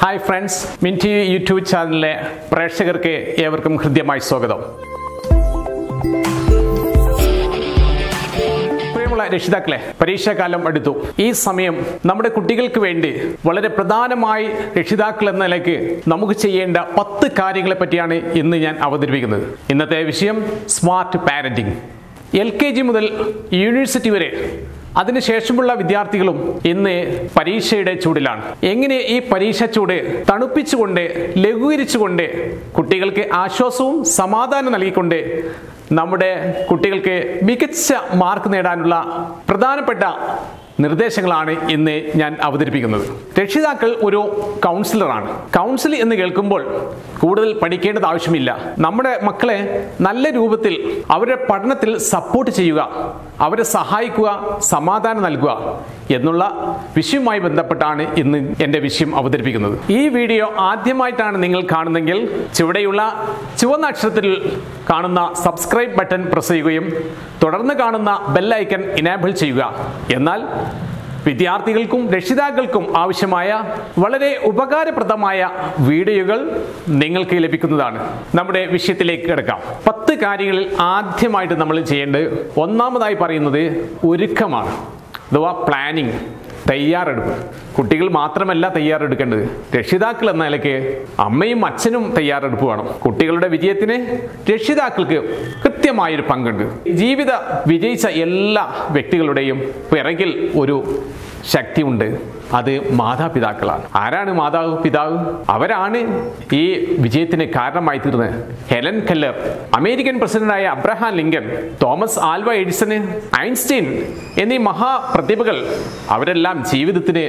Hi friends Minty YouTube ചാനലിലെ പ്രേക്ഷകർക്ക് ഏവർക്കും ഹൃദ്യമായി സ്വാഗതം. പ്രിയമുള്ള രക്ഷിതാക്കളെ പരീക്ഷാകാലം അടുത്തു. ഈ സമയം നമ്മുടെ കുട്ടികൾക്ക് വേണ്ടി വളരെ പ്രധാനമായി രക്ഷിതാക്കൾ എന്ന നിലയ്ക്ക് നമുക്ക് ചെയ്യേണ്ട പത്ത് കാര്യങ്ങളെ പറ്റിയാണ് ഇന്ന് ഞാൻ അവതരിപ്പിക്കുന്നത്. ഇന്നത്തെ വിഷയം smart parenting L K G മുതൽ യൂണിവേഴ്സിറ്റി വരെ അതിനുശേഷമുള്ള വിദ്യാർത്ഥികളും ഇന്ന് പരീക്ഷയുടെ ചൂടിലാണ്. എങ്ങനെ ഈ പരീക്ഷ ചൂട് തണുപ്പിച്ചുകൊണ്ട് ലഘൂകരിച്ചുകൊണ്ട് കുട്ടികൾക്ക് ആശ്വാസവും സമാധാനം നൽകിക്കൊണ്ട് നമ്മുടെ കുട്ടികൾക്ക് മികച്ച മാർക്ക് നേടാനുള്ള പ്രധാനപ്പെട്ട നിർദ്ദേശങ്ങളാണ് ഇന്ന് ഞാൻ അവതരിപ്പിക്കുന്നത്. രക്ഷിതാക്കൾ ഒരു കൗൺസിലറാണ്. കൗൺസിൽ എന്ന് കേൾക്കുമ്പോൾ കൂടുതൽ പഠിക്കേണ്ടത് ആവശ്യമില്ല. നമ്മുടെ മക്കളെ നല്ല രൂപത്തിൽ അവരുടെ പഠനത്തിൽ സപ്പോർട്ട് ചെയ്യുക. അവരെ സഹായിക്കുക സമാധാനം നൽകുക എന്നുള്ള വിഷയവുമായി ബന്ധപ്പെട്ടാണ് ഇന്ന് എന്റെ വിഷയം അവതരിപ്പിക്കുന്നത്. ഈ വീഡിയോ ആദ്യമായിട്ടാണ് നിങ്ങൾ കാണുന്നതെങ്കിൽ ചുവടെയുള്ള ചുവന്ന അക്ഷരത്തിൽ കാണുന്ന സബ്സ്ക്രൈബ് ബട്ടൺ പ്രസ് ചെയ്യുകയും തുടർന്ന് കാണുന്ന ബെല്ലൈക്കൺ ഇനേബിൾ ചെയ്യുക. എന്നാൽ വിദ്യാർത്ഥികൾക്കും രക്ഷിതാക്കൾക്കും ആവശ്യമായ വളരെ ഉപകാരപ്രദമായ വീഡിയോകൾ നിങ്ങൾക്ക് ലഭിക്കുന്നതാണ്. നമ്മുടെ വിഷയത്തിലേക്ക് കിടക്കാം. പത്ത് കാര്യങ്ങളിൽ ആദ്യമായിട്ട് നമ്മൾ ചെയ്യേണ്ടത് ഒന്നാമതായി പറയുന്നത് ഒരുക്കമാണ്. അഥവാ പ്ലാനിങ് തയ്യാറെടുപ്പ്. കുട്ടികൾ മാത്രമല്ല തയ്യാറെടുക്കേണ്ടത്. രക്ഷിതാക്കൾ എന്ന നിലയ്ക്ക് അമ്മയും അച്ഛനും തയ്യാറെടുപ്പ് വേണം. കുട്ടികളുടെ വിജയത്തിന് രക്ഷിതാക്കൾക്ക് കൃത്യമായൊരു പങ്കുണ്ട്. ജീവിത വിജയിച്ച എല്ലാ വ്യക്തികളുടെയും പിറകിൽ ഒരു ശക്തിയുണ്ട്. അത് മാതാപിതാക്കളാണ്. ആരാണ് മാതാവ് പിതാവ്? അവരാണ് ഈ വിജയത്തിന് കാരണമായി തീർന്നത്. ഹെലൻ കെല്ലർ അമേരിക്കൻ പ്രസിഡന്റായ അബ്രഹാം ലിങ്കൻ തോമസ് ആൽവ എഡിസന് ഐൻസ്റ്റീൻ എന്നീ മഹാപ്രതിഭകൾ അവരെല്ലാം ജീവിതത്തിന്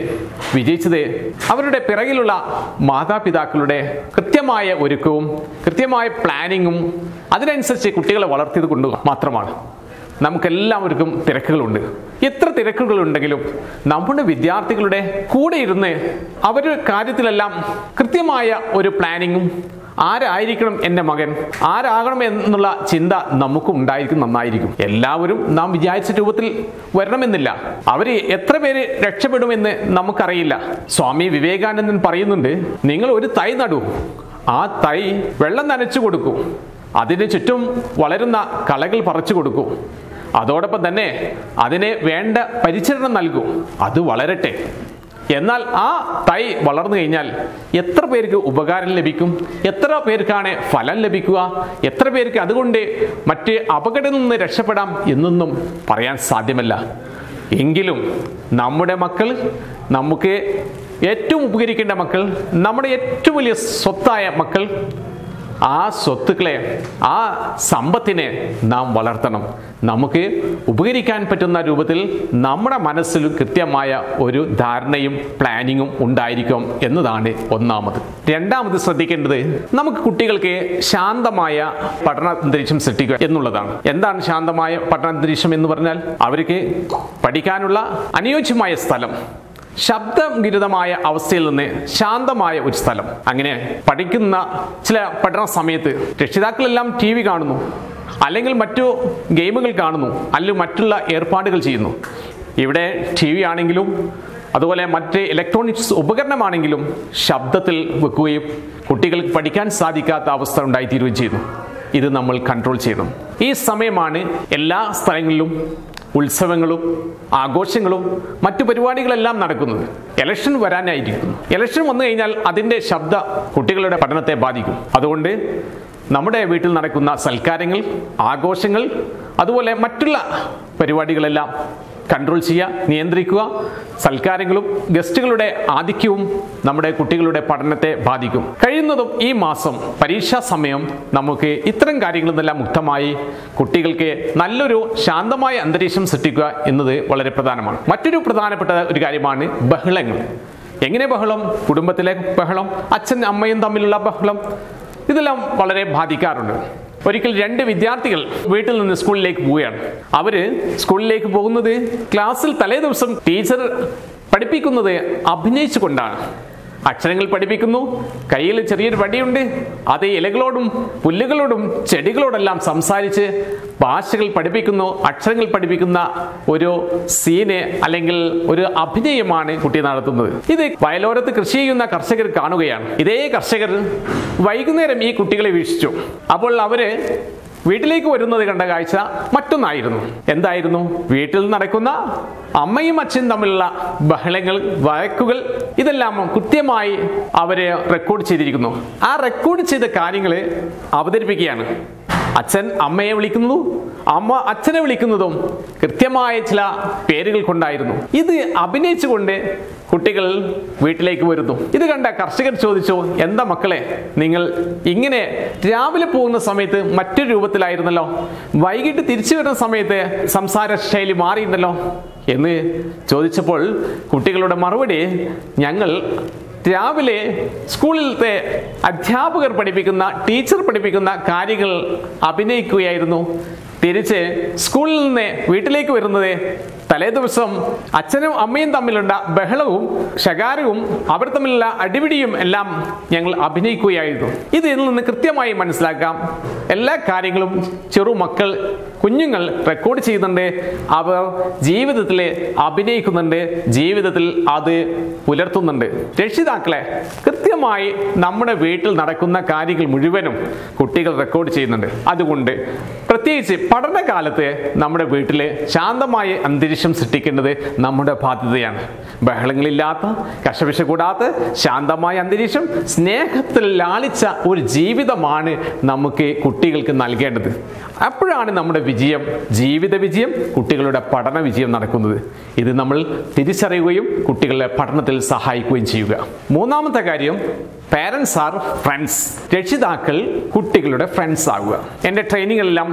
വിജയിച്ചത് അവരുടെ പിറകിലുള്ള മാതാപിതാക്കളുടെ കൃത്യമായ ഒരുക്കവും കൃത്യമായ പ്ലാനിങ്ങും അതിനനുസരിച്ച് കുട്ടികളെ വളർത്തിയത് കൊണ്ട് മാത്രമാണ് നമുക്കെല്ലാവർക്കും തിരക്കുകളുണ്ട്. എത്ര തിരക്കുകളുണ്ടെങ്കിലും നമ്മുടെ വിദ്യാർത്ഥികളുടെ കൂടെ ഇരുന്ന് അവരുടെ കാര്യത്തിലെല്ലാം കൃത്യമായ ഒരു പ്ലാനിങ്ങും ആരായിരിക്കണം എന്റെ മകൻ ആരാകണം എന്നുള്ള ചിന്ത നമുക്കും ഉണ്ടായിരിക്കും നന്നായിരിക്കും. എല്ലാവരും നാം വിചാരിച്ച രൂപത്തിൽ വരണമെന്നില്ല. അവർ എത്ര പേര് രക്ഷപ്പെടുമെന്ന് നമുക്കറിയില്ല. സ്വാമി വിവേകാനന്ദൻ പറയുന്നുണ്ട് നിങ്ങൾ ഒരു തൈ നടൂ. ആ തൈ വെള്ളം നനച്ചു കൊടുക്കും. അതിന് ചുറ്റും വളരുന്ന കളകൾ പറിച്ചു കൊടുക്കൂ. അതോടൊപ്പം തന്നെ അതിനെ വേണ്ട പരിചരണം നൽകും. അത് വളരട്ടെ. എന്നാൽ ആ തൈ വളർന്നു കഴിഞ്ഞാൽ എത്ര പേർക്ക് ഉപകാരം ലഭിക്കും? എത്ര പേർക്കാണ് ഫലം ലഭിക്കുക? എത്ര പേർക്ക് അതുകൊണ്ട് മറ്റ് അപകടത്തിൽ നിന്ന് രക്ഷപ്പെടാം എന്നൊന്നും പറയാൻ സാധ്യമല്ല. എങ്കിലും നമ്മുടെ മക്കൾ നമുക്ക് ഏറ്റവും ഉപകരിക്കേണ്ട മക്കൾ നമ്മുടെ ഏറ്റവും വലിയ സ്വത്തായ മക്കൾ ആ സ്വത്തുക്കളെ ആ സമ്പത്തിനെ നാം വളർത്തണം. നമുക്ക് ഉപകരിക്കാൻ പറ്റുന്ന രൂപത്തിൽ നമ്മുടെ മനസ്സിൽ കൃത്യമായ ഒരു ധാരണയും പ്ലാനിങ്ങും ഉണ്ടായിരിക്കും എന്നതാണ് ഒന്നാമത്. രണ്ടാമത് ശ്രദ്ധിക്കേണ്ടത് നമുക്ക് കുട്ടികൾക്ക് ശാന്തമായ പഠന അന്തരീക്ഷം സൃഷ്ടിക്കുക എന്നുള്ളതാണ്. എന്താണ് ശാന്തമായ പഠന അന്തരീക്ഷം എന്ന് പറഞ്ഞാൽ? അവർക്ക് പഠിക്കാനുള്ള അനുയോജ്യമായ സ്ഥലം. ശബ്ദവിരുദ്ധമായ അവസ്ഥയിൽ നിന്ന് ശാന്തമായ ഒരു സ്ഥലം. അങ്ങനെ പഠിക്കുന്ന ചില പഠന സമയത്ത് രക്ഷിതാക്കളെല്ലാം ടി വി കാണുന്നു അല്ലെങ്കിൽ മറ്റു ഗെയിമുകൾ കാണുന്നു അല്ലെങ്കിൽ മറ്റുള്ള ഏർപ്പാടുകൾ ചെയ്യുന്നു. ഇവിടെ ടി വി ആണെങ്കിലും അതുപോലെ മറ്റ് ഇലക്ട്രോണിക്സ് ഉപകരണമാണെങ്കിലും ശബ്ദത്തിൽ വെക്കുകയും കുട്ടികൾക്ക് പഠിക്കാൻ സാധിക്കാത്ത അവസ്ഥ ഉണ്ടായിത്തീരുകയും ചെയ്യുന്നു. ഇത് നമ്മൾ കൺട്രോൾ ചെയ്യണം ഈ സമയമാണ് എല്ലാ സ്ഥലങ്ങളിലും ഉത്സവങ്ങളും ആഘോഷങ്ങളും മറ്റു പരിപാടികളെല്ലാം നടക്കുന്നത്. ഇലക്ഷൻ വരാനായിരിക്കുന്നു. ഇലക്ഷൻ വന്നു കഴിഞ്ഞാൽ അതിന്റെ ശബ്ദ കുട്ടികളുടെ പഠനത്തെ ബാധിക്കും. അതുകൊണ്ട് നമ്മുടെ വീട്ടിൽ നടക്കുന്ന സൽക്കാരങ്ങൾ ആഘോഷങ്ങൾ അതുപോലെ മറ്റുള്ള പരിപാടികളെല്ലാം കൺട്രോൾ ചെയ്യുക നിയന്ത്രിക്കുക. സൽക്കാരങ്ങളും ഗസ്റ്റുകളുടെ ആധിക്യവും നമ്മുടെ കുട്ടികളുടെ പഠനത്തെ ബാധിക്കും. കഴിയുന്നതും ഈ മാസം പരീക്ഷാ സമയം നമുക്ക് ഇത്തരം കാര്യങ്ങളിൽ നിന്നെല്ലാം മുക്തമായി കുട്ടികൾക്ക് നല്ലൊരു ശാന്തമായ അന്തരീക്ഷം സൃഷ്ടിക്കുക എന്നത് വളരെ പ്രധാനമാണ്. മറ്റൊരു പ്രധാനപ്പെട്ട ഒരു കാര്യമാണ് ബഹളങ്ങൾ. എങ്ങനെ ബഹളം? കുടുംബത്തിലെ ബഹളം അച്ഛൻ അമ്മയും തമ്മിലുള്ള ബഹളം ഇതെല്ലാം വളരെ ബാധിക്കാറുണ്ട്. ഒരിക്കൽ രണ്ട് വിദ്യാർത്ഥികൾ വീട്ടിൽ നിന്ന് സ്കൂളിലേക്ക് പോവുകയാണ്. അവർ സ്കൂളിലേക്ക് പോകുന്നത് ക്ലാസ്സിൽ തലേ ദിവസം ടീച്ചർ പഠിപ്പിക്കുന്നത് അഭിനയിച്ചുകൊണ്ടാണ്. അക്ഷരങ്ങൾ പഠിപ്പിക്കുന്നു. കയ്യിൽ ചെറിയൊരു വടിയുണ്ട്. അത് ഇലകളോടും പുല്ലുകളോടും ചെടികളോടെല്ലാം സംസാരിച്ച് ഭാഷകൾ പഠിപ്പിക്കുന്നു അക്ഷരങ്ങൾ പഠിപ്പിക്കുന്ന ഒരു സീന് അല്ലെങ്കിൽ ഒരു അഭിനയമാണ് കുട്ടി നടത്തുന്നത്. ഇത് വയലോരത്ത് കൃഷി ചെയ്യുന്ന കർഷകർ കാണുകയാണ്. ഇതേ കർഷകർ വൈകുന്നേരം ഈ കുട്ടികളെ വീക്ഷിച്ചു. അപ്പോൾ അവർ വീട്ടിലേക്ക് വരുന്നത് കണ്ട കാഴ്ച മറ്റൊന്നായിരുന്നു. എന്തായിരുന്നു? വീട്ടിൽ നടക്കുന്ന അമ്മയും അച്ഛനും തമ്മിലുള്ള ബഹളങ്ങൾ വഴക്കുകൾ ഇതെല്ലാം കൃത്യമായി അവരെ റെക്കോർഡ് ചെയ്തിരിക്കുന്നു. ആ റെക്കോർഡ് ചെയ്ത കാര്യങ്ങൾ അവതരിപ്പിക്കുകയാണ്. അച്ഛൻ അമ്മയെ വിളിക്കുന്നു. അമ്മ അച്ഛനെ വിളിക്കുന്നതും കൃത്യമായ ചില പേരുകൾ കൊണ്ടായിരുന്നു ഇത് അഭിനയിച്ചുകൊണ്ട് കുട്ടികൾ വീട്ടിലേക്ക് വരുന്നു. ഇത് കണ്ട കർഷകർ ചോദിച്ചു എന്താ മക്കളെ നിങ്ങൾ ഇങ്ങനെ രാവിലെ പോകുന്ന സമയത്ത് മറ്റൊരു രൂപത്തിലായിരുന്നല്ലോ? വൈകിട്ട് തിരിച്ചു വരുന്ന സമയത്ത് സംസാര ശൈലി മാറിയിരുന്നല്ലോ? എന്ന് ചോദിച്ചപ്പോൾ കുട്ടികളുടെ മറുപടി ഞങ്ങൾ രാവിലെ സ്കൂളിലത്തെ അധ്യാപകർ പഠിപ്പിക്കുന്ന ടീച്ചർ പഠിപ്പിക്കുന്ന കാര്യങ്ങൾ അഭിനയിക്കുകയായിരുന്നു. തിരിച്ച് സ്കൂളിൽ നിന്ന് വീട്ടിലേക്ക് വരുന്നത് തലേ ദിവസം അച്ഛനും അമ്മയും തമ്മിലുള്ള ബഹളവും ശകാരവും അവർ തമ്മിലുള്ള അടിപിടിയും എല്ലാം ഞങ്ങൾ അഭിനയിക്കുകയായിരുന്നു. ഇത് ഇതിൽ നിന്ന് കൃത്യമായി മനസ്സിലാക്കാം. എല്ലാ കാര്യങ്ങളും ചെറു മക്കൾ കുഞ്ഞുങ്ങൾ റെക്കോർഡ് ചെയ്യുന്നുണ്ട്. അവർ ജീവിതത്തിൽ അഭിനയിക്കുന്നുണ്ട്. ജീവിതത്തിൽ അത് പുലർത്തുന്നുണ്ട്. രക്ഷിതാക്കളെ കൃത്യമായി നമ്മുടെ വീട്ടിൽ നടക്കുന്ന കാര്യങ്ങൾ മുഴുവനും കുട്ടികൾ റെക്കോർഡ് ചെയ്യുന്നുണ്ട്. അതുകൊണ്ട് പ്രത്യേകിച്ച് പഠനകാലത്ത് നമ്മുടെ വീട്ടിൽ ശാന്തമായ അന്തരീക്ഷം സൃഷ്ടിക്കേണ്ടത് നമ്മുടെ ബാധ്യതയാണ്. ബഹളങ്ങളില്ലാത്ത കശപിശ കൂടാത്ത ശാന്തമായ അന്തരീക്ഷം സ്നേഹത്തിൽ ലാളിച്ച ഒരു ജീവിതമാണ് നമുക്ക് കുട്ടികൾക്ക് നൽകേണ്ടത്. അപ്പോഴാണ് നമ്മുടെ വിജയം ജീവിത വിജയം കുട്ടികളുടെ പഠന വിജയം നടക്കുന്നത്. ഇത് നമ്മൾ തിരിച്ചറിയുകയും കുട്ടികളുടെ പഠനത്തിൽ സഹായിക്കുകയും ചെയ്യുക. മൂന്നാമത്തെ കാര്യം പാരൻസ് ആർ ഫ്രണ്ട്സ് രക്ഷിതാക്കൾ കുട്ടികളുടെ ഫ്രണ്ട്സ് ആവുക. എന്റെ ട്രെയിനിങ്ങിലെല്ലാം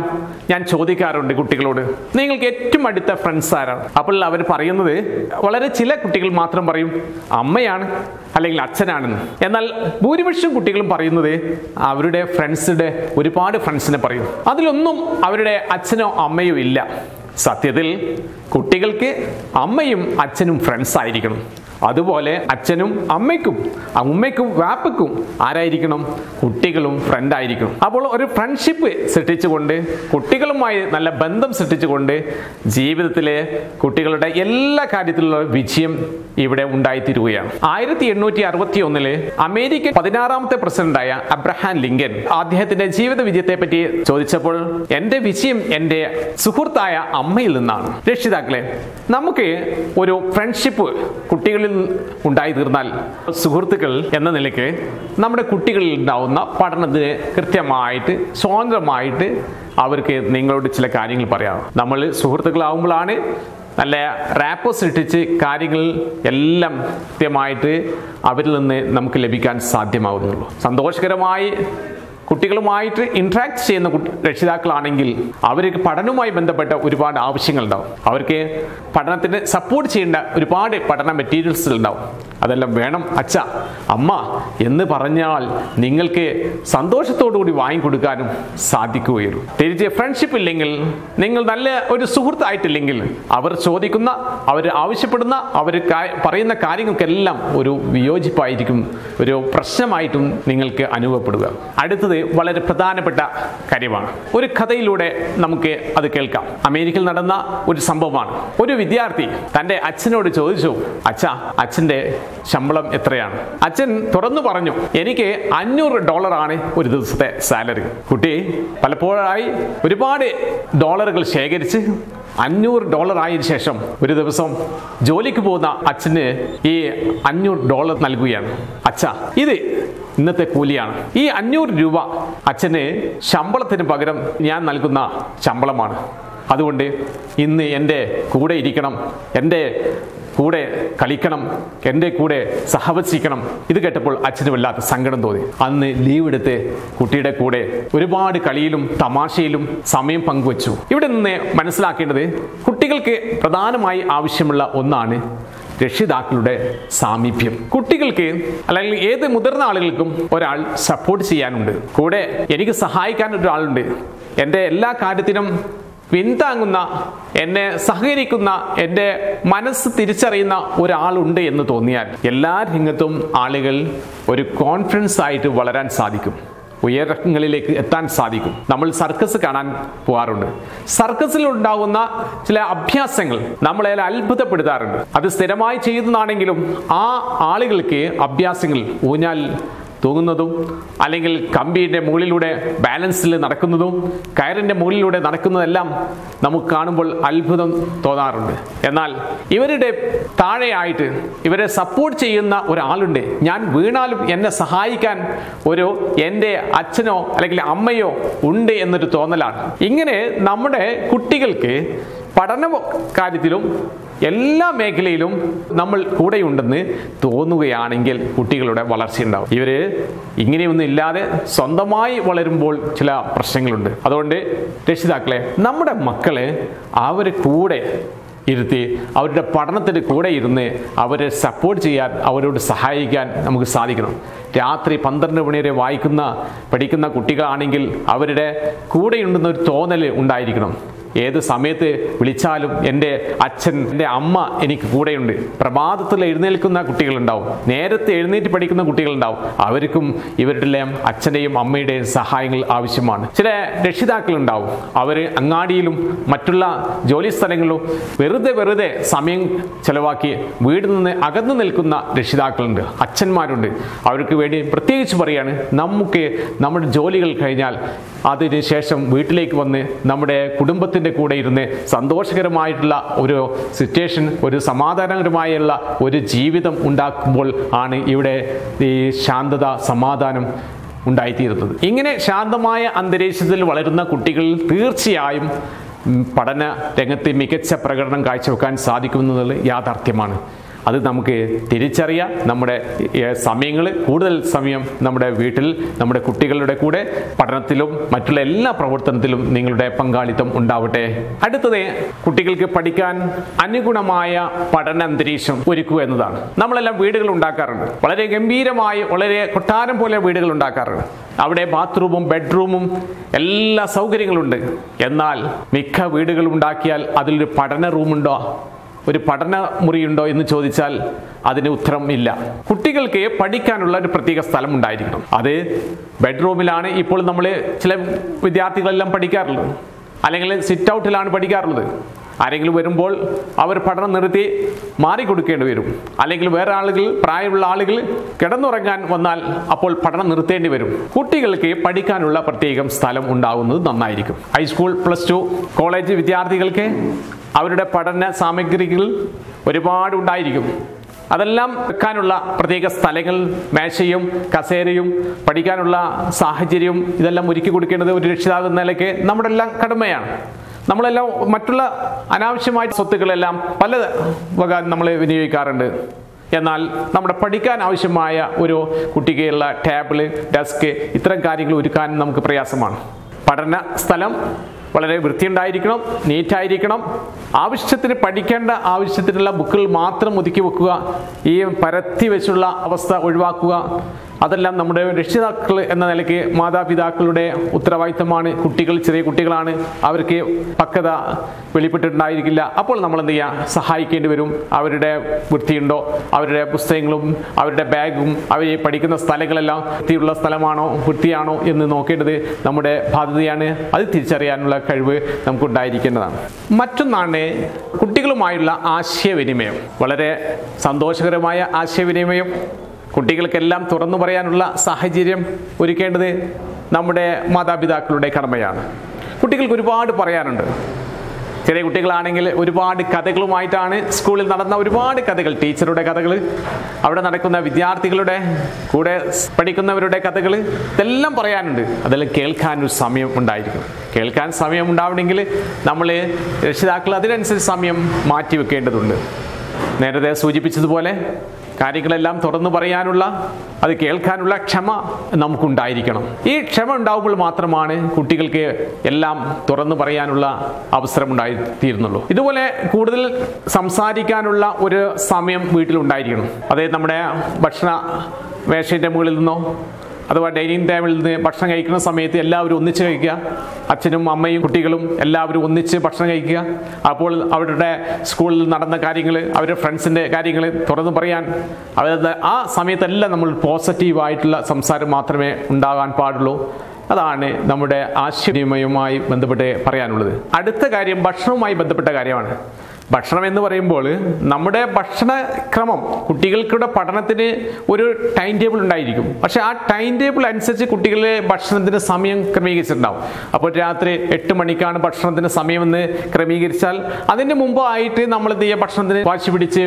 ഞാൻ ചോദിക്കാറുണ്ട് കുട്ടികളോട്. നിങ്ങൾക്ക് ഏറ്റവും അടുത്ത ഫ്രണ്ട്സ് ആരാണ്? അപ്പോൾ അവർ പറയുന്നത് വളരെ ചില കുട്ടികൾ മാത്രം പറയും അമ്മയാണ് അല്ലെങ്കിൽ അച്ഛനാണെന്ന്. എന്നാൽ ഭൂരിപക്ഷം കുട്ടികളും പറയുന്നത് അവരുടെ ഫ്രണ്ട്സിന്റെ ഒരുപാട് ഫ്രണ്ട്സിനെ പറയും. അതിലൊന്നും അവരുടെ അച്ഛനോ അമ്മയോ ഇല്ല. സത്യത്തിൽ കുട്ടികൾക്ക് അമ്മയും അച്ഛനും ഫ്രണ്ട്സ് ആയിരിക്കണം. അതുപോലെ അച്ഛനും അമ്മയ്ക്കും അമ്മയ്ക്കും വാപ്പയ്ക്കും ആരായിരിക്കണം? കുട്ടികളും ഫ്രണ്ട് ആയിരിക്കണം. അപ്പോൾ ഒരു ഫ്രണ്ട്ഷിപ്പ് സൃഷ്ടിച്ചുകൊണ്ട് കുട്ടികളുമായി നല്ല ബന്ധം സൃഷ്ടിച്ചുകൊണ്ട് ജീവിതത്തിലെ കുട്ടികളുടെ എല്ലാ കാര്യത്തിലുള്ള വിജയം ഇവിടെ ഉണ്ടായിത്തീരുകയാണ്. ആയിരത്തി എണ്ണൂറ്റി അറുപത്തി ഒന്നിൽ അമേരിക്കൻ പതിനാറാമത്തെ പ്രസിഡന്റായ അബ്രഹാം ലിങ്കൻ അദ്ദേഹത്തിന്റെ ജീവിത വിജയത്തെ പറ്റി ചോദിച്ചപ്പോൾ എന്റെ വിജയം എന്റെ സുഹൃത്തായ അമ്മയിൽ നിന്നാണ്. രക്ഷിതാക്കളെ നമുക്ക് ഒരു ഫ്രണ്ട്ഷിപ്പ് കുട്ടികളിൽ ഉണ്ടായി തീർന്നാൽ സുഹൃത്തുക്കൾ എന്ന നിലയ്ക്ക് നമ്മുടെ കുട്ടികളിൽ ഉണ്ടാവുന്ന പഠനത്തിന് കൃത്യമായിട്ട് സ്വതന്ത്രമായിട്ട് അവർക്ക് നിങ്ങളോട് ചില കാര്യങ്ങൾ പറയാം. നമ്മൾ സുഹൃത്തുക്കളാവുമ്പോഴാണ് നല്ല റാപ്പോ സൃഷ്ടിച്ച് കാര്യങ്ങൾ എല്ലാം കൃത്യമായിട്ട് അവരിൽ നിന്ന് നമുക്ക് ലഭിക്കാൻ സാധ്യമാവുന്നുള്ളൂ. സന്തോഷകരമായി കുട്ടികളുമായിട്ട് ഇൻട്രാക്ട് ചെയ്യുന്ന രക്ഷിതാക്കളാണെങ്കിൽ അവർക്ക് പഠനവുമായി ബന്ധപ്പെട്ട ഒരുപാട് ആവശ്യങ്ങളുണ്ടാവും. അവർക്ക് പഠനത്തിന് സപ്പോർട്ട് ചെയ്യേണ്ട ഒരുപാട് പഠന മെറ്റീരിയൽസ് ഉണ്ടാവും അതെല്ലാം വേണം അച്ഛ അമ്മ എന്ന് പറഞ്ഞാൽ നിങ്ങൾക്ക് സന്തോഷത്തോടു കൂടി വാങ്ങിക്കൊടുക്കാനും സാധിക്കുകയുള്ളൂ. തിരിച്ച് ഫ്രണ്ട്ഷിപ്പ് ഇല്ലെങ്കിൽ നിങ്ങൾ നല്ല ഒരു സുഹൃത്തായിട്ടില്ലെങ്കിൽ അവർ ചോദിക്കുന്ന അവർ ആവശ്യപ്പെടുന്ന അവർ പറയുന്ന കാര്യങ്ങൾക്കെല്ലാം ഒരു വിയോജിപ്പായിരിക്കും ഒരു പ്രശ്നമായിട്ടും നിങ്ങൾക്ക് അനുഭവപ്പെടുക. അടുത്തത് വളരെ പ്രധാനപ്പെട്ട കാര്യമാണ്. ഒരു കഥയിലൂടെ നമുക്ക് അത് കേൾക്കാം. അമേരിക്കയിൽ നടന്ന ഒരു സംഭവമാണ്. ഒരു വിദ്യാർത്ഥി തന്റെ അച്ഛനോട് ചോദിച്ചു അച്ഛ അച്ഛന്റെ ശമ്പളം എത്രയാണ്? അച്ഛൻ തുറന്നു പറഞ്ഞു എനിക്ക് അഞ്ഞൂറ് ആണ് ഒരു ദിവസത്തെ സാലറി. കുട്ടി പലപ്പോഴായി ഒരുപാട് ഡോളറുകൾ ശേഖരിച്ച് അഞ്ഞൂറ് ഡോളർ ആയതിനു ശേഷം ഒരു ദിവസം ജോലിക്ക് പോകുന്ന അച്ഛന് ഈ അഞ്ഞൂറ് ഡോളർ നൽകുകയാണ്. അച്ഛ ഇത് ഇന്നത്തെ കൂലിയാണ്. ഈ അഞ്ഞൂറ് രൂപ അച്ഛന് ശമ്പളത്തിന് പകരം ഞാൻ നൽകുന്ന ശമ്പളമാണ്. അതുകൊണ്ട് ഇന്ന് എന്റെ കൂടെ ഇരിക്കണം എന്റെ കൂടെ കളിക്കണം എന്റെ കൂടെ സഹവസിക്കണം. ഇത് കേട്ടപ്പോൾ അച്ഛന് വല്ലാത്ത സങ്കടം തോന്നി. അന്ന് ലീവ് എടുത്ത് കുട്ടിയുടെ കൂടെ ഒരുപാട് കളിയിലും തമാശയിലും സമയം പങ്കുവച്ചു. ഇവിടെ നിന്ന് മനസ്സിലാക്കേണ്ടത് കുട്ടികൾക്ക് പ്രധാനമായി ആവശ്യമുള്ള ഒന്നാണ് രക്ഷിതാക്കളുടെ സാമീപ്യം. കുട്ടികൾക്ക് അല്ലെങ്കിൽ ഏത് മുതിർന്ന ആളുകൾക്കും ഒരാൾ സപ്പോർട്ട് ചെയ്യാനുണ്ട്. കൂടെ എനിക്ക് സഹായിക്കാൻ ഒരാളുണ്ട്. എന്റെ എല്ലാ കാര്യത്തിനും പിന്താങ്ങുന്ന എന്നെ സഹകരിക്കുന്ന എന്റെ മനസ്സ് തിരിച്ചറിയുന്ന ഒരാളുണ്ട് എന്ന് തോന്നിയാൽ എല്ലാ രംഗത്തും ആളുകൾ ഒരു കോൺഫിഡൻസ് ആയിട്ട് വളരാൻ സാധിക്കും. ഉയരങ്ങളിലേക്ക് എത്താൻ സാധിക്കും. നമ്മൾ സർക്കസ് കാണാൻ പോകാറുണ്ട് സർക്കസിൽ ഉണ്ടാകുന്ന ചില അഭ്യാസങ്ങൾ നമ്മളെ അത്ഭുതപ്പെടുത്താറുണ്ട്. അത് സ്ഥിരമായി ചെയ്യുന്നതാണെങ്കിലും ആ ആളുകൾക്ക് അഭ്യാസങ്ങൾ ഊഞ്ഞാൽ തൂങ്ങുന്നതും അല്ലെങ്കിൽ കമ്പിയുടെ മുകളിലൂടെ ബാലൻസിൽ നടക്കുന്നതും കയറിന്റെ മുകളിലൂടെ നടക്കുന്നതെല്ലാം നമുക്ക് കാണുമ്പോൾ അത്ഭുതം തോന്നാറുണ്ട്. എന്നാൽ ഇവരുടെ താഴെയായിട്ട് ഇവരെ സപ്പോർട്ട് ചെയ്യുന്ന ഒരാളുണ്ട്. ഞാൻ വീണാലും എന്നെ സഹായിക്കാൻ ഒരു എന്റെ അച്ഛനോ അല്ലെങ്കിൽ അമ്മയോ ഉണ്ട് എന്നൊരു തോന്നലാണ്. ഇങ്ങനെ നമ്മുടെ കുട്ടികൾക്ക് പഠന കാര്യത്തിലും എല്ലാ മേഖലയിലും നമ്മൾ കൂടെയുണ്ടെന്ന് തോന്നുകയാണെങ്കിൽ കുട്ടികളുടെ വളർച്ചയുണ്ടാവും ഇവർ ഇങ്ങനെയൊന്നും ഇല്ലാതെ സ്വന്തമായി വളരുമ്പോൾ ചില പ്രശ്നങ്ങളുണ്ട്. അതുകൊണ്ട് രക്ഷിതാക്കളെ നമ്മുടെ മക്കളെ അവർ കൂടെ ഇരുത്തി അവരുടെ പഠനത്തിൽ കൂടെ ഇരുന്ന് അവരെ സപ്പോർട്ട് ചെയ്യാൻ അവരോട് സഹായിക്കാൻ നമുക്ക് സാധിക്കണം. രാത്രി പന്ത്രണ്ട് മണി വരെ വായിക്കുന്ന പഠിക്കുന്ന കുട്ടികളാണെങ്കിൽ അവരുടെ കൂടെയുണ്ടെന്നൊരു തോന്നൽ ഉണ്ടായിരിക്കണം. ഏത് സമയത്ത് വിളിച്ചാലും എന്റെ അച്ഛൻ എന്റെ അമ്മ എനിക്ക് കൂടെയുണ്ട്. പ്രഭാതത്തിൽ എഴുന്നേൽക്കുന്ന കുട്ടികളുണ്ടാവും. നേരത്തെ എഴുന്നേറ്റ് പഠിക്കുന്ന കുട്ടികളുണ്ടാവും. അവർക്കും ഇവരുടെയും അച്ഛന്റെയും അമ്മയുടെയും സഹായങ്ങൾ ആവശ്യമാണ്. ചില രക്ഷിതാക്കളുണ്ടാവും. അവർ അങ്ങാടിയിലും മറ്റുള്ള ജോലി സ്ഥലങ്ങളിലും വെറുതെ വെറുതെ സമയം ചെലവാക്കി വീടിൽ നിന്ന് അകന്നു നിൽക്കുന്ന രക്ഷിതാക്കളുണ്ട്. അച്ഛന്മാരുണ്ട്. അവർക്ക് വേണ്ടി പ്രത്യേകിച്ച് പറയാണ് നമുക്ക് നമ്മുടെ ജോലികൾ കഴിഞ്ഞാൽ അതിനുശേഷം വീട്ടിലേക്ക് വന്ന് നമ്മുടെ കുടുംബത്തിന്റെ കൂടെ ഇരുന്ന് സന്തോഷകരമായിട്ടുള്ള ഒരു സിറ്റുവേഷൻ ഒരു സമാധാനകരമായുള്ള ഒരു ജീവിതം ഉണ്ടാക്കുമ്പോൾ ആണ് ഇവിടെ ഈ ശാന്തത സമാധാനം ഉണ്ടായിത്തീരുന്നത്. ഇങ്ങനെ ശാന്തമായ അന്തരീക്ഷത്തിൽ വളരുന്ന കുട്ടികൾ തീർച്ചയായും പഠന രംഗത്ത് മികച്ച പ്രകടനം കാഴ്ചവെക്കാൻ സാധിക്കുമെന്നുള്ളത് യാഥാർത്ഥ്യമാണ്. അത് നമുക്ക് തിരിച്ചറിയാം. നമ്മുടെ സമയങ്ങൾ കൂടുതൽ സമയം നമ്മുടെ വീട്ടിൽ നമ്മുടെ കുട്ടികളുടെ കൂടെ പഠനത്തിലും മറ്റുള്ള എല്ലാ പ്രവർത്തനത്തിലും നിങ്ങളുടെ പങ്കാളിത്തം ഉണ്ടാവട്ടെ. അടുത്തത് കുട്ടികൾക്ക് പഠിക്കാൻ അനുഗുണമായ പഠന അന്തരീക്ഷം ഒരുക്കുക എന്നതാണ്. നമ്മളെല്ലാം വീടുകൾ ഉണ്ടാക്കാറുണ്ട്. വളരെ ഗംഭീരമായി വളരെ കൊട്ടാരം പോലെ വീടുകൾ ഉണ്ടാക്കാറുണ്ട്. അവിടെ ബാത്റൂമും ബെഡ്റൂമും എല്ലാ സൗകര്യങ്ങളുണ്ട്. എന്നാൽ മിക്ക വീടുകൾ ഉണ്ടാക്കിയാൽ അതിലൊരു പഠന റൂമുണ്ടോ? ഒരു പഠന മുറിയുണ്ടോ എന്ന് ചോദിച്ചാൽ അതിന് ഉത്തരം ഇല്ല. കുട്ടികൾക്ക് പഠിക്കാനുള്ള ഒരു പ്രത്യേക സ്ഥലം ഉണ്ടായിരിക്കണം. അത് ബെഡ്റൂമിലാണ് ഇപ്പോൾ നമ്മൾ ചില വിദ്യാർത്ഥികളെല്ലാം പഠിക്കാറുള്ളത്. അല്ലെങ്കിൽ സിറ്റ് ഔട്ടിലാണ് പഠിക്കാറുള്ളത്. ആരെങ്കിലും വരുമ്പോൾ അവർ പഠനം നിർത്തി മാറിക്കൊടുക്കേണ്ടി വരും. അല്ലെങ്കിൽ വേറെ ആളുകൾ പ്രായമുള്ള ആളുകൾ കിടന്നുറങ്ങാൻ വന്നാൽ അപ്പോൾ പഠനം നിർത്തേണ്ടി വരും. കുട്ടികൾക്ക് പഠിക്കാനുള്ള പ്രത്യേകം സ്ഥലം ഉണ്ടാകുന്നത് നന്നായിരിക്കും. ഹൈസ്കൂൾ പ്ലസ് ടു കോളേജ് വിദ്യാർത്ഥികൾക്ക് അവരുടെ പഠന സാമഗ്രികൾ ഒരുപാട് ഉണ്ടായിരിക്കും. അതെല്ലാം വെക്കാനുള്ള പ്രത്യേക സ്ഥലങ്ങൾ മേശയും കസേരയും പഠിക്കാനുള്ള സാഹചര്യവും ഇതെല്ലാം ഒരുക്കി കൊടുക്കേണ്ടത് ഒരു രക്ഷിതാവ് എന്ന നിലയ്ക്ക് നമ്മുടെ എല്ലാം കടമയാണ്. നമ്മളെല്ലാം മറ്റുള്ള അനാവശ്യമായ സ്വത്തുക്കളെല്ലാം പല വക നമ്മൾ വിനിയോഗിക്കാറുണ്ട്. എന്നാൽ നമ്മുടെ പഠിക്കാൻ ആവശ്യമായ ഒരു കുട്ടിക്കുള്ള ടേബിൾ ഡെസ്ക് ഇത്തരം കാര്യങ്ങൾ ഒരുക്കാൻ നമുക്ക് പ്രയാസമാണ്. പഠന സ്ഥലം വളരെ വൃത്തിയുണ്ടായിരിക്കണം നീറ്റായിരിക്കണം. ആവശ്യത്തിന് പഠിക്കേണ്ട ആവശ്യത്തിനുള്ള ബുക്കുകൾ മാത്രം ഒതുക്കി വെക്കുക. ഈ പരത്തി വെച്ചുള്ള അവസ്ഥ ഒഴിവാക്കുക. അതെല്ലാം നമ്മുടെ രക്ഷിതാക്കൾ എന്ന നിലയ്ക്ക് മാതാപിതാക്കളുടെ ഉത്തരവാദിത്തമാണ്. കുട്ടികൾ ചെറിയ കുട്ടികളാണ്. അവർക്ക് പക്വത വെളിപ്പെട്ടിട്ടുണ്ടായിരിക്കില്ല. അപ്പോൾ നമ്മൾ എന്ത് ചെയ്യുക സഹായിക്കേണ്ടി വരും. അവരുടെ വൃത്തിയുണ്ടോ? അവരുടെ പുസ്തകങ്ങളും അവരുടെ ബാഗും അവർ പഠിക്കുന്ന സ്ഥലങ്ങളെല്ലാം വൃത്തിയുള്ള സ്ഥലമാണോ? വൃത്തിയാണോ എന്ന് നോക്കേണ്ടത് നമ്മുടെ ബാധ്യതയാണ്. അത് തിരിച്ചറിയാനുള്ള കഴിവ് നമുക്കുണ്ടായിരിക്കേണ്ടതാണ്. മറ്റൊന്നാണ് കുട്ടികളുമായുള്ള ആശയവിനിമയം. വളരെ സന്തോഷകരമായ ആശയവിനിമയം. കുട്ടികൾക്കെല്ലാം തുറന്നു പറയാനുള്ള സാഹചര്യം ഒരുക്കേണ്ടത് നമ്മുടെ മാതാപിതാക്കളുടെ കടമയാണ്. കുട്ടികൾക്ക് ഒരുപാട് പറയാനുണ്ട്. ചെറിയ കുട്ടികളാണെങ്കിൽ ഒരുപാട് കഥകളുമായിട്ടാണ് സ്കൂളിൽ നടന്ന ഒരുപാട് കഥകൾ ടീച്ചറുടെ കഥകൾ അവിടെ നടക്കുന്ന വിദ്യാർത്ഥികളുടെ കൂടെ പഠിക്കുന്നവരുടെ കഥകൾ ഇതെല്ലാം പറയാനുണ്ട്. അതെല്ലാം കേൾക്കാൻ ഒരു സമയം ഉണ്ടായിരിക്കും. കേൾക്കാൻ സമയം ഉണ്ടാവണമെങ്കിൽ നമ്മൾ രക്ഷിതാക്കൾ അതിനനുസരിച്ച് സമയം മാറ്റി വെക്കേണ്ടതുണ്ട് നേരത്തെ സൂചിപ്പിച്ചതുപോലെ കാര്യങ്ങളെല്ലാം തുറന്നു പറയാനുള്ള അത് കേൾക്കാനുള്ള ക്ഷമ നമുക്കുണ്ടായിരിക്കണം. ഈ ക്ഷമ ഉണ്ടാവുമ്പോൾ മാത്രമാണ് കുട്ടികൾക്ക് എല്ലാം തുറന്നു പറയാനുള്ള അവസരം ഉണ്ടായിത്തീരുന്നുള്ളൂ. ഇതുപോലെ കൂടുതൽ സംസാരിക്കാനുള്ള ഒരു സമയം വീട്ടിലുണ്ടായിരിക്കണം. അതായത് നമ്മുടെ ഭക്ഷണ മേശയുടെ മുകളിൽ നിന്നോ അഥവാ ഡൈനിങ് ടേബിളിൽ നിന്ന് ഭക്ഷണം കഴിക്കുന്ന സമയത്ത് എല്ലാവരും ഒന്നിച്ച് കഴിക്കുക. അച്ഛനും അമ്മയും കുട്ടികളും എല്ലാവരും ഒന്നിച്ച് ഭക്ഷണം കഴിക്കുക. അപ്പോൾ അവരുടെ സ്കൂളിൽ നടന്ന കാര്യങ്ങൾ അവരുടെ ഫ്രണ്ട്സിന്റെ കാര്യങ്ങൾ തുറന്നു പറയാൻ അവരുടെ ആ സമയത്തെല്ലാം നമ്മൾ പോസിറ്റീവായിട്ടുള്ള സംസാരം മാത്രമേ ഉണ്ടാകാൻ പാടുള്ളൂ. അതാണ് നമ്മുടെ ആശയവിനിമയവുമായി ബന്ധപ്പെട്ട് പറയാനുള്ളത്. അടുത്ത കാര്യം ഭക്ഷണവുമായി ബന്ധപ്പെട്ട കാര്യമാണ്. ഭക്ഷണം എന്ന് പറയുമ്പോൾ നമ്മുടെ ഭക്ഷണക്രമം കുട്ടികൾക്കുടെ പഠനത്തിന് ഒരു ടൈം ടേബിൾ ഉണ്ടായിരിക്കും. പക്ഷെ ആ ടൈം ടേബിൾ അനുസരിച്ച് കുട്ടികളെ ഭക്ഷണത്തിന് സമയം ക്രമീകരിച്ചിട്ടുണ്ടാവും. അപ്പോൾ രാത്രി എട്ട് മണിക്കാണ് ഭക്ഷണത്തിന് സമയമെന്ന് ക്രമീകരിച്ചാൽ അതിന് മുമ്പായിട്ട് നമ്മൾ എന്ത് ചെയ്യുക? ഭക്ഷണത്തിന് വാശി പിടിച്ച്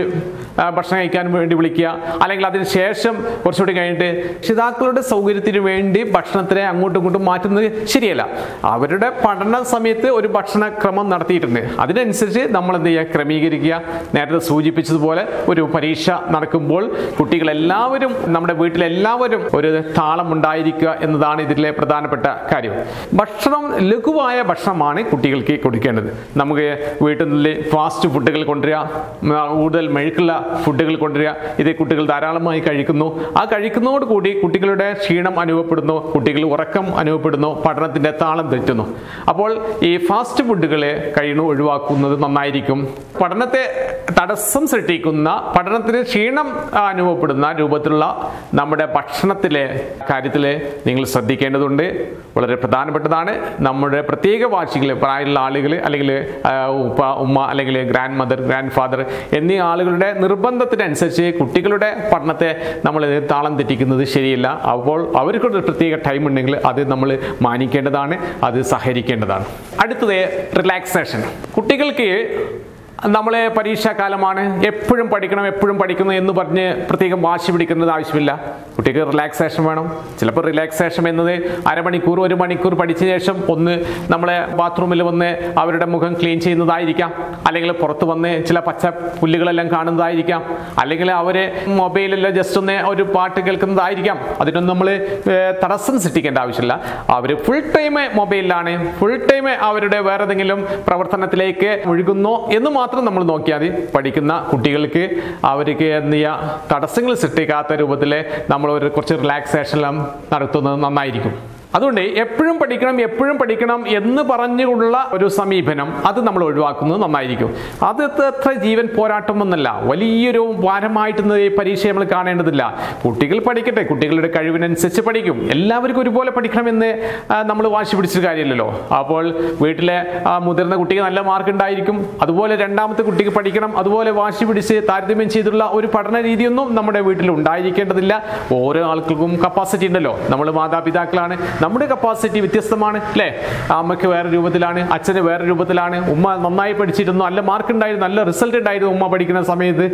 ഭക്ഷണം കഴിക്കാൻ വേണ്ടി വിളിക്കുക. അല്ലെങ്കിൽ അതിന് ശേഷം കുറച്ചുകൂടി കഴിഞ്ഞിട്ട് രക്ഷിതാക്കളുടെ സൗകര്യത്തിന് വേണ്ടി ഭക്ഷണത്തിനെ അങ്ങോട്ടും ഇങ്ങോട്ടും മാറ്റുന്നത് ശരിയല്ല. അവരുടെ പഠന സമയത്ത് ഒരു ഭക്ഷണക്രമം നടത്തിയിട്ടുണ്ട്. അതിനനുസരിച്ച് നമ്മൾ എന്ത് ചെയ്യുക? ക്രമീകരിക്കുക. നേരത്തെ സൂചിപ്പിച്ചതുപോലെ ഒരു പരീക്ഷ നടക്കുമ്പോൾ കുട്ടികളെല്ലാവരും നമ്മുടെ വീട്ടിലെല്ലാവരും ഒരു താളം ഉണ്ടായിരിക്കുക എന്നതാണ് ഇതിലെ പ്രധാനപ്പെട്ട കാര്യം. ഭക്ഷണം ലഘുവായ ഭക്ഷണമാണ് കുട്ടികൾക്ക് കൊടുക്കേണ്ടത്. നമുക്ക് വീട്ടിൽ ഫാസ്റ്റ് ഫുഡുകൾ കൊണ്ടുവരിക കൂടുതൽ മെഴുക്കുള്ള ഫുഡുകൾ കൊണ്ടുവരിക ഇത് കുട്ടികൾ ധാരാളമായി കഴിക്കുന്നു. ആ കഴിക്കുന്നതോട് കൂടി കുട്ടികളുടെ ക്ഷീണം അനുഭവപ്പെടുന്നു കുട്ടികൾ ഉറക്കം അനുഭവപ്പെടുന്നു പഠനത്തിന്റെ താളം തെറ്റുന്നു. അപ്പോൾ ഈ ഫാസ്റ്റ് ഫുഡുകളെ കഴിയുന്നു ഒഴിവാക്കുന്നത് നന്നായിരിക്കും. പഠനത്തെ തടസ്സം സൃഷ്ടിക്കുന്ന പഠനത്തിന് ക്ഷീണം അനുഭവപ്പെടുന്ന രൂപത്തിലുള്ള നമ്മുടെ ഭക്ഷണത്തിലെ കാര്യത്തിൽ നിങ്ങൾ ശ്രദ്ധിക്കേണ്ടതുണ്ട്. വളരെ പ്രധാനപ്പെട്ടതാണ്. നമ്മുടെ പ്രത്യേക വാശികൾ പ്രായമുള്ള ആളുകൾ അല്ലെങ്കിൽ ഉപ്പ ഉമ്മ അല്ലെങ്കിൽ ഗ്രാൻഡ് മദർ ഗ്രാൻഡ് ഫാദർ എന്നീ ആളുകളുടെ നിർബന്ധത്തിനനുസരിച്ച് കുട്ടികളുടെ പഠനത്തെ നമ്മൾ താളം തെറ്റിക്കുന്നത് ശരിയല്ല. അപ്പോൾ അവർക്കൊരു പ്രത്യേക ടൈം ഉണ്ടെങ്കിൽ അത് നമ്മൾ മാനിക്കേണ്ടതാണ് അത് സഹകരിക്കേണ്ടതാണ്. അടുത്തത് റിലാക്സേഷൻ കുട്ടികൾക്ക് നമ്മളെ പരീക്ഷാകാലമാണ് എപ്പോഴും പഠിക്കണം എപ്പോഴും പഠിക്കണം എന്ന് പറഞ്ഞ് പ്രത്യേകം വാശി പിടിക്കുന്നത് ആവശ്യമില്ല. കുട്ടിക്ക് റിലാക്സേഷൻ വേണം. ചിലപ്പോൾ റിലാക്സേഷൻ എന്നത് അരമണിക്കൂർ ഒരു മണിക്കൂർ പഠിച്ച ശേഷം ഒന്ന് നമ്മളെ ബാത്റൂമിൽ വന്ന് അവരുടെ മുഖം ക്ലീൻ ചെയ്യുന്നതായിരിക്കാം. അല്ലെങ്കിൽ പുറത്ത് വന്ന് ചില പച്ച പുല്ലുകളെല്ലാം കാണുന്നതായിരിക്കാം. അല്ലെങ്കിൽ അവരെ മൊബൈലെല്ലാം ജസ്റ്റ് ഒന്ന് ഒരു പാട്ട് കേൾക്കുന്നതായിരിക്കാം. അതിനൊന്നും നമ്മൾ തടസ്സം സൃഷ്ടിക്കേണ്ട ആവശ്യമില്ല. അവർ ഫുൾ ടൈം മൊബൈലിലാണ്. ഫുൾ ടൈം അവരുടെ വേറെ ഏതെങ്കിലും പ്രവർത്തനത്തിലേക്ക് ഒഴുകുന്നോ എന്ന് മാത്രം നമ്മൾ നോക്കിയാൽ മതി. പഠിക്കുന്ന കുട്ടികൾക്ക് അവർക്ക് എന്ത് ചെയ്യുക തടസ്സങ്ങൾ സൃഷ്ടിക്കാത്ത രൂപത്തിൽ നമ്മൾ ഒരു കുറച്ച് റിലാക്സേഷൻ നടത്തുന്നത് നന്നായിരിക്കും. അതുകൊണ്ട് എപ്പോഴും പഠിക്കണം എപ്പോഴും പഠിക്കണം എന്ന് പറഞ്ഞുള്ള ഒരു സമീപനം അത് നമ്മൾ ഒഴിവാക്കുന്നത് നന്നായിരിക്കും. അത് എത്ര ജീവൻ പോരാട്ടമൊന്നല്ല വലിയൊരു ഭാരമായിട്ട് ഈ പരീക്ഷ നമ്മൾ കാണേണ്ടതില്ല. കുട്ടികൾ പഠിക്കട്ടെ കുട്ടികളുടെ കഴിവിനനുസരിച്ച് പഠിക്കും. എല്ലാവർക്കും ഒരുപോലെ പഠിക്കണമെന്ന് നമ്മൾ വാശി പിടിച്ചൊരു കാര്യമില്ലല്ലോ. അപ്പോൾ വീട്ടിലെ മുതിർന്ന കുട്ടിക്ക് നല്ല മാർക്ക് ഉണ്ടായിരിക്കും. അതുപോലെ രണ്ടാമത്തെ കുട്ടിക്ക് പഠിക്കണം. അതുപോലെ വാശി പിടിച്ച് താരതമ്യം ചെയ്തുള്ള ഒരു പഠന രീതിയൊന്നും നമ്മുടെ വീട്ടിൽ ഉണ്ടായിരിക്കേണ്ടതില്ല. ഓരോ ആൾക്കും കപ്പാസിറ്റി ഉണ്ടല്ലോ. നമ്മൾ മാതാപിതാക്കളാണ്. നമ്മുടെ കപ്പാസിറ്റി വ്യത്യസ്തമാണ് അല്ലേ? അമ്മയ്ക്ക് വേറെ രൂപത്തിലാണ് അച്ഛന് വേറെ രൂപത്തിലാണ് ഉമ്മ നന്നായി പഠിച്ചിരുന്നു നല്ല മാർക്ക് ഉണ്ടായിരുന്നു നല്ല റിസൾട്ട് ഉണ്ടായിരുന്നു ഉമ്മ പഠിക്കുന്ന സമയത്ത്.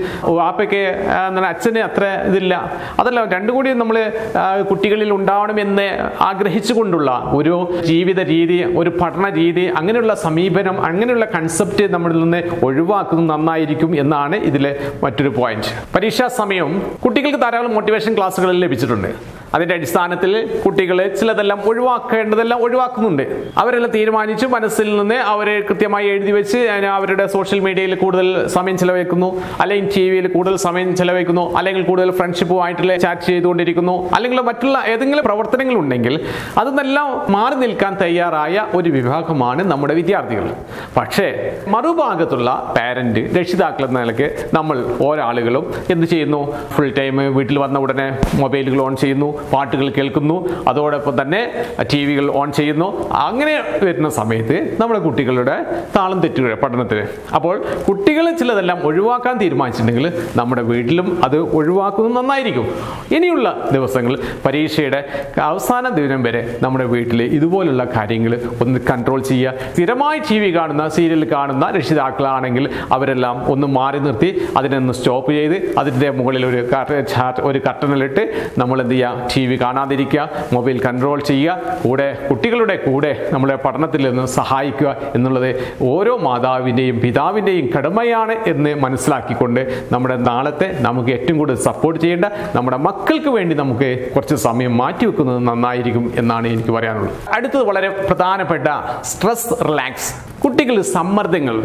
ആപ്പയ്ക്ക് എന്താണ് അച്ഛന് അത്ര ഇതില്ല. അതല്ല രണ്ടും കൂടി നമ്മൾ കുട്ടികളിൽ ഉണ്ടാവണമെന്ന് ആഗ്രഹിച്ചുകൊണ്ടുള്ള ഒരു ജീവിത രീതി ഒരു പഠന രീതി അങ്ങനെയുള്ള സമീപനം അങ്ങനെയുള്ള കൺസെപ്റ്റ് നമ്മളിൽ നിന്ന് ഒഴിവാക്കുന്നത് നന്നായിരിക്കും എന്നാണ് ഇതിലെ മറ്റൊരു പോയിന്റ് പരീക്ഷാ സമയം കുട്ടികൾക്ക് ധാരാളം മോട്ടിവേഷൻ ക്ലാസ്സുകളിൽ ലഭിച്ചിട്ടുണ്ട്. അതിന്റെ അടിസ്ഥാനത്തിൽ കുട്ടികളെ ചിലതെല്ലാം ഒഴിവാക്കേണ്ടതെല്ലാം ഒഴിവാക്കുന്നുണ്ട്. അവരെല്ലാം തീരുമാനിച്ചു മനസ്സിൽ നിന്ന് അവരെ കൃത്യമായി എഴുതി വെച്ച് അവരുടെ സോഷ്യൽ മീഡിയയിൽ കൂടുതൽ സമയം ചിലവഴിക്കുന്നു. അല്ലെങ്കിൽ ടി വിയിൽ കൂടുതൽ സമയം ചിലവഴിക്കുന്നു. അല്ലെങ്കിൽ കൂടുതൽ ഫ്രണ്ട്ഷിപ്പുമായിട്ടുള്ള ചാറ്റ് ചെയ്തുകൊണ്ടിരിക്കുന്നു. അല്ലെങ്കിൽ മറ്റുള്ള ഏതെങ്കിലും പ്രവർത്തനങ്ങൾ ഉണ്ടെങ്കിൽ അതെല്ലാം മാറി നിൽക്കാൻ തയ്യാറായ ഒരു വിഭാഗമാണ് നമ്മുടെ വിദ്യാർത്ഥികൾ. പക്ഷേ മറുഭാഗത്തുള്ള പാരന്റ് രക്ഷിതാക്കൾ എന്ന നിലയ്ക്ക് നമ്മൾ ഓരോ ആളുകളും എന്ത് ചെയ്യുന്നു? ഫുൾ ടൈം വീട്ടിൽ വന്ന ഉടനെ മൊബൈലുകൾ ഓൺ ചെയ്യുന്നു. പാട്ടുകൾ കേൾക്കുന്നു. അതോടൊപ്പം തന്നെ ടി വികൾ ഓൺ ചെയ്യുന്നു. അങ്ങനെ വരുന്ന സമയത്ത് നമ്മുടെ കുട്ടികളുടെ താളം തെറ്റുക പഠനത്തിന്. അപ്പോൾ കുട്ടികൾ ചിലതെല്ലാം ഒഴിവാക്കാൻ തീരുമാനിച്ചിട്ടുണ്ടെങ്കിൽ നമ്മുടെ വീട്ടിലും അത് ഒഴിവാക്കുന്നത് നന്നായിരിക്കും. ഇനിയുള്ള ദിവസങ്ങളിൽ പരീക്ഷയുടെ അവസാന ദിനം വരെ നമ്മുടെ വീട്ടിൽ ഇതുപോലുള്ള കാര്യങ്ങൾ ഒന്ന് കൺട്രോൾ ചെയ്യുക. സ്ഥിരമായി ടി വി കാണുന്ന സീരിയൽ കാണുന്ന രക്ഷിതാക്കളാണെങ്കിൽ അവരെല്ലാം ഒന്ന് മാറി നിർത്തി അതിനൊന്ന് സ്റ്റോപ്പ് ചെയ്ത് അതിന്റെ മുകളിൽ ഒരു ഒരു കട്ടനിലിട്ട് നമ്മൾ എന്ത് ചെയ്യുക? ടി വി കാണാതിരിക്കുക മൊബൈൽ കൺട്രോൾ ചെയ്യുക കൂടെ കുട്ടികളുടെ കൂടെ നമ്മളെ പഠനത്തിൽ നിന്ന് സഹായിക്കുക എന്നുള്ളത് ഓരോ മാതാവിന്റെയും പിതാവിന്റെയും കടമയാണ് എന്ന് മനസ്സിലാക്കിക്കൊണ്ട് നമ്മുടെ നാളത്തെ നമുക്ക് ഏറ്റവും കൂടുതൽ സപ്പോർട്ട് ചെയ്യേണ്ട നമ്മുടെ മക്കൾക്ക് വേണ്ടി നമുക്ക് കുറച്ച് സമയം മാറ്റിവെക്കുന്നത് നന്നായിരിക്കും എന്നാണ് എനിക്ക് പറയാനുള്ളത്. അടുത്തത് വളരെ പ്രധാനപ്പെട്ട സ്ട്രെസ് റിലാക്സ് കുട്ടികൾ സമ്മർദ്ദങ്ങൾ.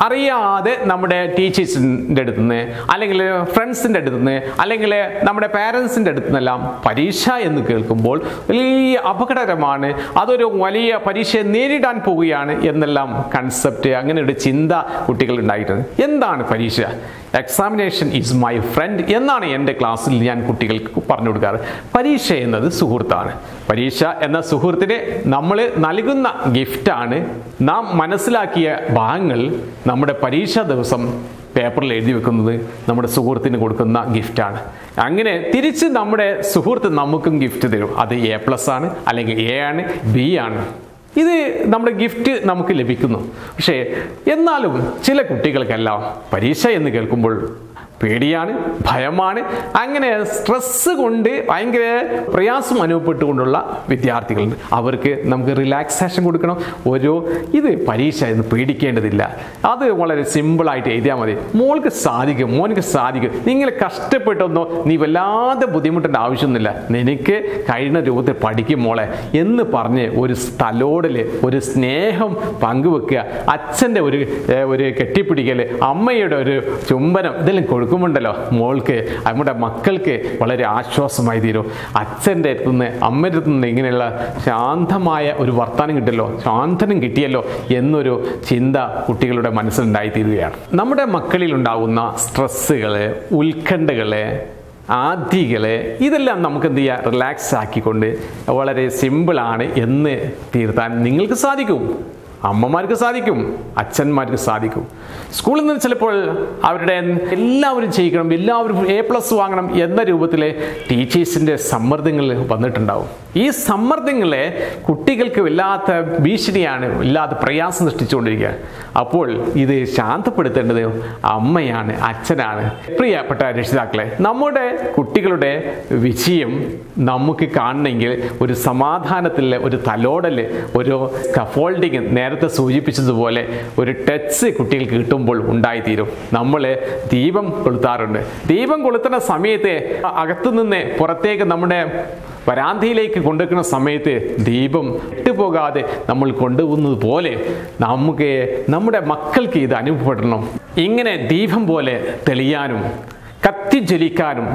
അറിയാതെ നമ്മുടെ ടീച്ചേഴ്സിന്റെ അടുത്ത് നിന്ന് അല്ലെങ്കിൽ ഫ്രണ്ട്സിന്റെ അടുത്ത് നിന്ന് അല്ലെങ്കിൽ നമ്മുടെ പാരൻസിന്റെ അടുത്ത് നിന്നെല്ലാം പരീക്ഷ എന്ന് കേൾക്കുമ്പോൾ വലിയ അപകടകരമാണ്. അതൊരു വലിയ പരീക്ഷയെ നേരിടാൻ പോവുകയാണ് എന്നെല്ലാം കൺസെപ്റ്റ് അങ്ങനെ ഒരു ചിന്ത കുട്ടികൾ ഉണ്ടായിട്ടുണ്ട്. എന്താണ് പരീക്ഷ? എക്സാമിനേഷൻ ഈസ് മൈ ഫ്രണ്ട് എന്നാണ് എന്റെ ക്ലാസ്സിൽ ഞാൻ കുട്ടികൾക്ക് പറഞ്ഞു കൊടുക്കാറ്. പരീക്ഷ എന്നത് സുഹൃത്താണ്. പരീക്ഷ എന്ന സുഹൃത്തിന് നമ്മൾ നൽകുന്ന ഗിഫ്റ്റാണ് നാം മനസ്സിലാക്കിയ ഭാഗങ്ങൾ നമ്മുടെ പരീക്ഷാ ദിവസം പേപ്പറിൽ എഴുതി വെക്കുന്നത് നമ്മുടെ സുഹൃത്തിന് കൊടുക്കുന്ന ഗിഫ്റ്റാണ് അങ്ങനെ തിരിച്ച് നമ്മുടെ സുഹൃത്ത് നമുക്കും ഗിഫ്റ്റ് തരും. അത് എ പ്ലസ് ആണ് അല്ലെങ്കിൽ എ ആണ് ബി ആണ്. ഇത് നമ്മുടെ ഗിഫ്റ്റ് നമുക്ക് ലഭിക്കുന്നു. പക്ഷേ എന്നാലും ചില കുട്ടികൾക്കെല്ലാം പരീക്ഷ എന്ന് കേൾക്കുമ്പോൾ പേടിയാണ് ഭയമാണ്. അങ്ങനെ സ്ട്രെസ് കൊണ്ട് ഭയങ്കര പ്രയാസം അനുഭവപ്പെട്ടുകൊണ്ടുള്ള വിദ്യാർത്ഥികളുണ്ട്. അവർക്ക് നമുക്ക് റിലാക്സേഷൻ കൊടുക്കണം. ഒരു ഇത് പരീക്ഷ എന്ന് പേടിക്കേണ്ടതില്ല. അത് വളരെ സിമ്പിളായിട്ട് എഴുതിയാൽ മതി. മോൾക്ക് സാധിക്കും മോനിക്ക് സാധിക്കും. നിങ്ങൾ കഷ്ടപ്പെട്ടൊന്നോ നീ വല്ലാതെ ബുദ്ധിമുട്ടേണ്ട ആവശ്യമൊന്നുമില്ല. നിനക്ക് കഴിയുന്ന രൂപത്തിൽ പഠിക്കും മോളെ എന്ന് പറഞ്ഞ് ഒരു സ്ഥലോടിൽ ഒരു സ്നേഹം പങ്കുവെക്കുക. അച്ഛന്റെ ഒരു ഒരു കെട്ടിപ്പിടിക്കൽ അമ്മയുടെ ഒരു ചുംബനം ഇതെല്ലാം കൊടുക്കുമ്പോണ്ടല്ലോ മോൾക്ക് നമ്മുടെ മക്കൾക്ക് വളരെ ആശ്വാസമായി തീരും. അച്ഛന്റെ അടുത്ത് നിന്ന് അമ്മയുടെ അടുത്ത് നിന്ന് ഇങ്ങനെയുള്ള ശാന്തമായ ഒരു വർത്താനം കിട്ടിയല്ലോ ശാന്തനം കിട്ടിയല്ലോ എന്നൊരു ചിന്ത കുട്ടികളുടെ മനസ്സിലുണ്ടായിത്തീരുകയാണ് നമ്മുടെ മക്കളിൽ ഉണ്ടാകുന്ന സ്ട്രെസ്സുകൾ ഉത്കണ്ഠകൾ ആദ്യകൾ ഇതെല്ലാം നമുക്ക് എന്ത് ചെയ്യാം? റിലാക്സ് ആക്കിക്കൊണ്ട് വളരെ സിമ്പിളാണ് എന്ന് തീർത്താൻ നിങ്ങൾക്ക് സാധിക്കും. അമ്മമാർക്ക് സാധിക്കും അച്ഛന്മാർക്ക് സാധിക്കും. സ്കൂളിൽ നിന്ന് ചിലപ്പോൾ അവരുടെ എല്ലാവരും ചെയ്യിക്കണം എല്ലാവരും എ പ്ലസ് വാങ്ങണം എന്ന രൂപത്തിലെ ടീച്ചേഴ്സിന്റെ സമ്മർദ്ദങ്ങൾ വന്നിട്ടുണ്ടാവും. ഈ സമ്മർദ്ദങ്ങളെ കുട്ടികൾക്ക് വല്ലാത്ത ഭീഷണിയാണ് വല്ലാത്ത പ്രയാസം സൃഷ്ടിച്ചുകൊണ്ടിരിക്കുക. അപ്പോൾ ഇത് ശാന്തപ്പെടുത്തേണ്ടത് അമ്മയാണ് അച്ഛനാണ്. പ്രിയപ്പെട്ട രക്ഷിതാക്കളെ നമ്മുടെ കുട്ടികളുടെ വിജയം നമുക്ക് കാണണമെങ്കിൽ ഒരു സമാധാനത്തിലെ ഒരു തലോടൽ ഒരു കഫോൾഡിങ് നേരത്തെ സൂചിപ്പിച്ചതുപോലെ ഒരു ടച്ച് കുട്ടികൾക്ക് കിട്ടുമ്പോൾ ഉണ്ടായിത്തീരും. നമ്മൾ ദീപം കൊളുത്താറുണ്ട്. ദീപം കൊളുത്തുന്ന സമയത്ത് അകത്തുനിന്ന് പുറത്തേക്ക് നമ്മുടെ വരാന്തിയിലേക്ക് കൊണ്ടുവെക്കുന്ന സമയത്ത് ദീപം ഇട്ടുപോകാതെ നമ്മൾ കൊണ്ടുപോകുന്നത് പോലെ നമുക്ക് നമ്മുടെ മക്കൾക്ക് ഇത് അനുഭവപ്പെടണം. ഇങ്ങനെ ദീപം പോലെ തെളിയാനും കത്തി ജ്വലിക്കാനും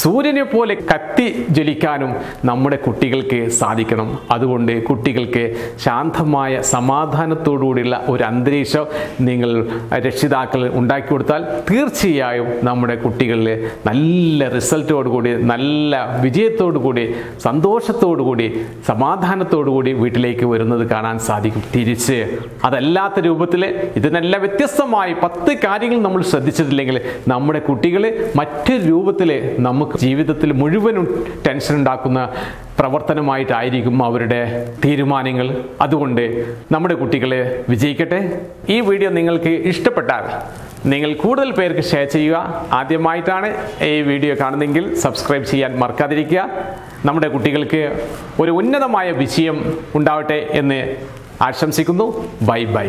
സൂര്യനെ പോലെ കത്തി ജ്വലിക്കാനും നമ്മുടെ കുട്ടികൾക്ക് സാധിക്കണം. അതുകൊണ്ട് കുട്ടികൾക്ക് ശാന്തമായ സമാധാനത്തോടുകൂടിയുള്ള ഒരു അന്തരീക്ഷം നിങ്ങൾ രക്ഷിതാക്കൾ ഉണ്ടാക്കി കൊടുത്താൽ തീർച്ചയായും നമ്മുടെ കുട്ടികളിൽ നല്ല റിസൾട്ടോടുകൂടി നല്ല വിജയത്തോടുകൂടി സന്തോഷത്തോടുകൂടി സമാധാനത്തോടുകൂടി വീട്ടിലേക്ക് വരുന്നത് കാണാൻ സാധിക്കും. തിരിച്ച് അതല്ലാത്ത രൂപത്തിൽ ഇതിനെല്ലാം വ്യത്യസ്തമായി പത്ത് കാര്യങ്ങൾ നമ്മൾ ശ്രദ്ധിച്ചിട്ടില്ലെങ്കിൽ നമ്മുടെ കുട്ടികൾ മറ്റൊരു രൂപത്തിൽ നമുക്ക് ജീവിതത്തിൽ മുഴുവനും ടെൻഷൻ ഉണ്ടാക്കുന്ന പ്രവർത്തനമായിട്ടായിരിക്കും അവരുടെ തീരുമാനങ്ങൾ. അതുകൊണ്ട് നമ്മുടെ കുട്ടികളെ വിജയിക്കട്ടെ. ഈ വീഡിയോ നിങ്ങൾക്ക് ഇഷ്ടപ്പെട്ടാൽ നിങ്ങൾ കൂടുതൽ പേർക്ക് ഷെയർ ചെയ്യുക. ആദ്യമായിട്ടാണ് ഈ വീഡിയോ കാണുന്നതെങ്കിൽ സബ്സ്ക്രൈബ് ചെയ്യാൻ മറക്കാതിരിക്കുക. നമ്മുടെ കുട്ടികൾക്ക് ഒരു ഉന്നതമായ വിജയം ഉണ്ടാവട്ടെ എന്ന് ആശംസിക്കുന്നു. Bye bye